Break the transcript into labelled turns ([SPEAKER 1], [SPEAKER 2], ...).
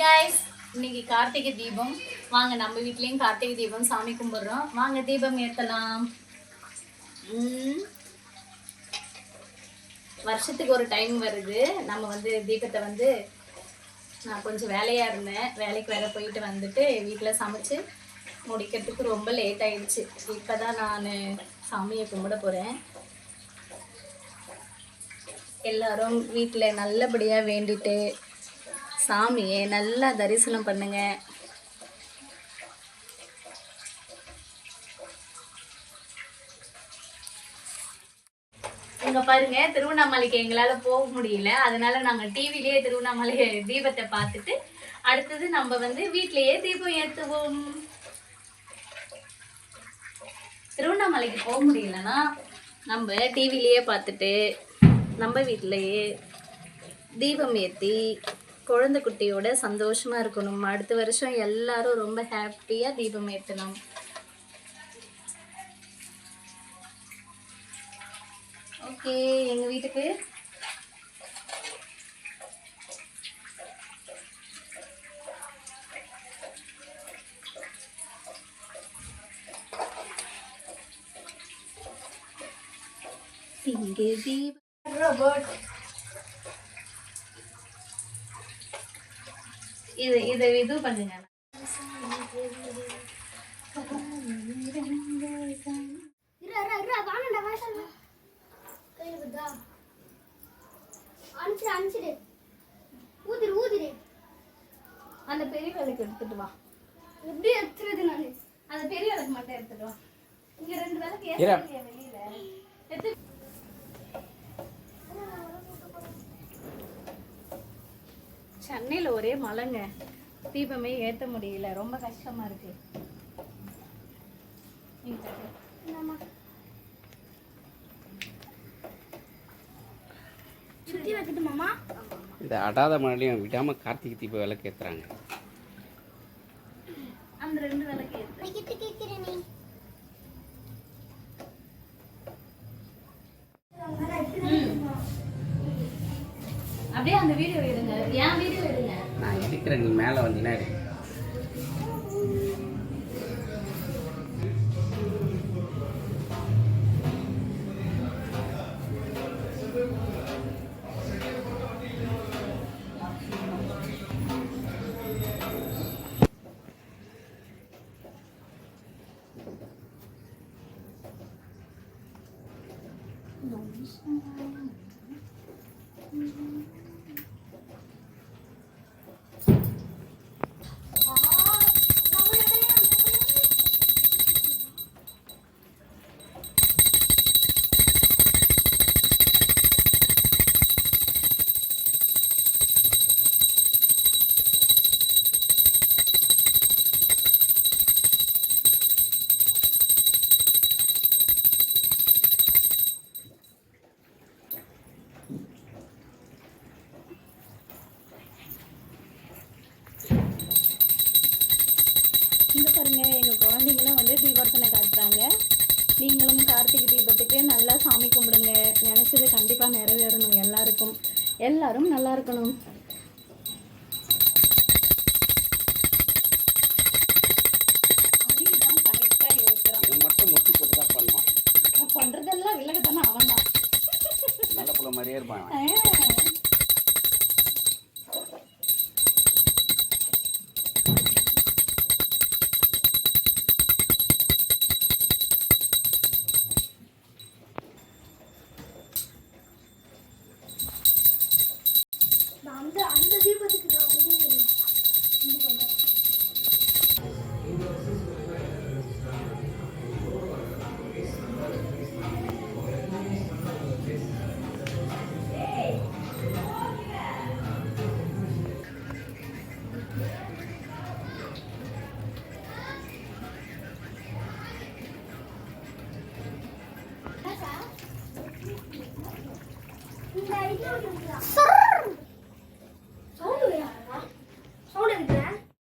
[SPEAKER 1] Guys இன்னைக்கு கார்த்திகை தீபம். வாங்க நம்ம வீட்லயும் கார்த்திகை தீபம் சாமி கும்பிடுறோம். வாங்க தீபம் ஏத்தலாம். வருஷத்துக்கு ஒரு டைம் வருது. நம்ம வந்து தீபத்தை வந்து நான் கொஞ்சம் வேலையா இருந்தேன். வேலைக்கு வேற போயிட்டு வந்துட்டு வீட்டில் சமைச்சு முடிக்கிறதுக்கு ரொம்ப லேட் ஆயிடுச்சு. இப்பதான் நான் சாமியை கும்பிட போறேன். எல்லாரும் வீட்டில் நல்லபடியாக வேண்டிட்டு சாமியை நல்லா தரிசனம் பண்ணுங்க. இங்க பாருங்க திருவண்ணாமலைக்கு எங்களால போக முடியல. அதனால நாங்க டிவிலயே திருவண்ணாமலை தீபத்தை பார்த்துட்டு அடுத்தது நம்ம வந்து வீட்லயே தீபம் ஏத்துவோம். திருவண்ணாமலைக்கு போக முடியலன்னா நம்ம டிவிலயே பார்த்துட்டு நம்ம வீட்டிலேயே தீபம் ஏற்றி குழந்தை குட்டியோட சந்தோஷமா இருக்கணும். அடுத்த வருஷம் எல்லாரும் ரொம்ப ஹாப்பியா தீபம் ஏற்றணும் ஓகே எங்க வீட்டுக்கு? இங்கே தீபம் ரோபோட் இது இது இது பண்ணுங்க. அந்த பெரிய விளக்கு எடுத்துட்டு வா.
[SPEAKER 2] எப்படி எடுத்துறது நானு?
[SPEAKER 1] அந்த பெரிய விளக்கு மட்டும் எடுத்துட்டு வா. இங்க ரெண்டு விளக்கு வெளியில. சென்னையில ஒரே மழைங்க தீபமே ஏத்த முடியல. ரொம்ப கஷ்டமா இருக்கு.
[SPEAKER 3] இந்த அடாத மழையும் விடாமல் கார்த்திகை தீப விளக்கு ஏற்றுறாங்க
[SPEAKER 1] அந்த ரெண்டு விளக்கு அப்படியே அந்த வீடியோ எடுங்க. என் வீடியோ எடுங்க.
[SPEAKER 3] நான் இருக்கிறேன் நீ மேலே வந்தீங்கன்னா எடு.
[SPEAKER 1] இந்த பாருங்க எங்க குழந்தைங்களும் வந்து தீபார்த்தனை காட்டுறாங்க. நீங்களும் கார்த்திகை தீபத்துக்கு நல்லா சாமி கும்பிடுங்க. நினைச்சது கண்டிப்பா நிறைவேறணும் எல்லாருக்கும். எல்லாரும் நல்லா இருக்கணும். பண்றதெல்லாம் விலகத்தானே அவன் தான்
[SPEAKER 3] நல்ல புள்ள மாதிரியே இருப்பான்
[SPEAKER 2] அந்த அந்த தீபத்துக்கு நான் வந்து இது பண்றேன் இந்த ஐடியா